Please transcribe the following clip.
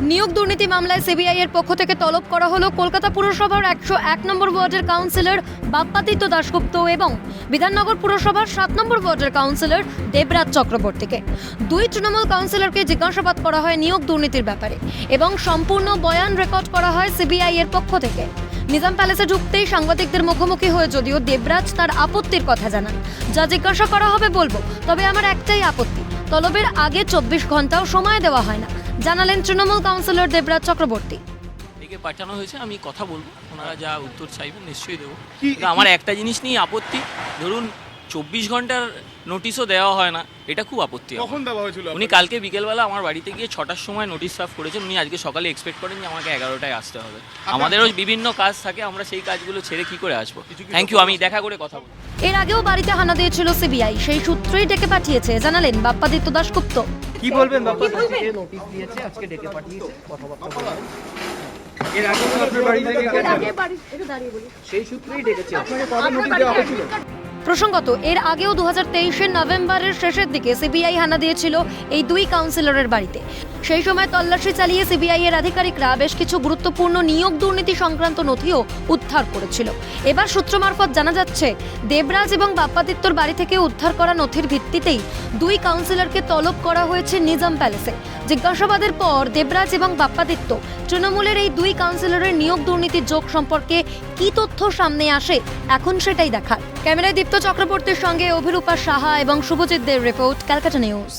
নিয়োগ দুর্নীতি মামলায় সিবিআই এর পক্ষ থেকে তলব করা হলো কলকাতা পুরসভার একশো এক নম্বর ওয়ার্ডের কাউন্সিলর বাপ্পাদিত্য দাশগুপ্ত এবং বিধাননগর পুরসভার সাত নম্বর ওয়ার্ডের কাউন্সিলর দেবরাজ চক্রবর্তীকে। দুই তৃণমূল কাউন্সিলরকে জিজ্ঞাসাবাদ করা হয় নিয়োগ দুর্নীতির ব্যাপারে এবং সম্পূর্ণ বয়ান রেকর্ড করা হয় সিবিআই এর পক্ষ থেকে। নিজাম প্যালেসে ঢুকতেই সাংবাদিকদের মুখোমুখি হয়ে যদিও দেবরাজ তার আপত্তির কথা জানান। যা জিজ্ঞাসা করা হবে বলব, তবে আমার একটাই আপত্তি, তলবের আগে চব্বিশ ঘন্টাও সময় দেওয়া হয় না। জানালেন তৃণমূল কাউন্সিলর দেবরাজ চক্রবর্তী। থেকে পাঠানো হয়েছে আমি কথা বলব ওনারা যা উত্তর চাইবেন নিশ্চয়ই দেবো। আমার একটা জিনিস নিয়ে আপত্তি ধরুন চব্বিশ ঘণ্টার নোটিশও দেওয়া হয় না এটা খুব আপত্তি। কখন দেওয়া হয়েছিল উনি কালকে বিকেলবেলা আমার বাড়িতে গিয়ে ছটার সময় নোটিশ সার্ভ করেছেন উনি আজকে সকালে এক্সপেক্ট করেন যে আমাকে এগারোটায় আসতে হবে। আমাদেরও বিভিন্ন কাজ থাকে আমরা সেই কাজগুলো ছেড়ে কি করে আসব? থ্যাংক ইউ আমি দেখা করে কথা বলব। এর আগেও বাড়িতে হানা দিয়েছিল সিবিআই সেই সূত্রেই ডেকে পাঠিয়েছে জানালেন বাপ্পাদিত্য দাশগুপ্ত। কি বলবেন বাবা আজকে নোটিশ দিয়েছে আজকে ডেকে পাঠিয়েছে কথাবার্তা বলবেন। এর আগে আপনার বাড়ি থেকে গেছে সেই সূত্রেই ডেকেছে। আপনাকে কবে নোটিশ দেওয়া হয়েছিল? প্রসঙ্গত, এর আগেও দু হাজার নভেম্বরের শেষের দিকে সিবিআই হানা দিয়েছিল এই দুই কাউন্সিলরের বাড়িতে। সেই সময় তল্লাশি চালিয়ে সিবিআই এর আধিকারিকরা বেশ কিছু গুরুত্বপূর্ণ নিয়োগ দুর্নীতি সংক্রান্ত নথিও উদ্ধার করেছিল। এবার সূত্র মারফত জানা যাচ্ছে, দেবরাজ এবং বাপ্পাদিত্যর বাড়ি থেকে উদ্ধার করা নথির ভিত্তিতেই দুই কাউন্সিলরকে তলব করা হয়েছে নিজাম প্যালেসে। জিজ্ঞাসাবাদের পর দেবরাজ এবং বাপ্পাদিত্য তৃণমূলের এই দুই কাউন্সিলরের নিয়োগ দুর্নীতির যোগ সম্পর্কে কি তথ্য সামনে আসে, এখন সেটাই দেখার। ক্যামেরায় চক্রবর্তীর সঙ্গে অভিরূপা সাহা এবং শুভজিৎ দের রিপোর্ট ক্যালকাটা নিউজ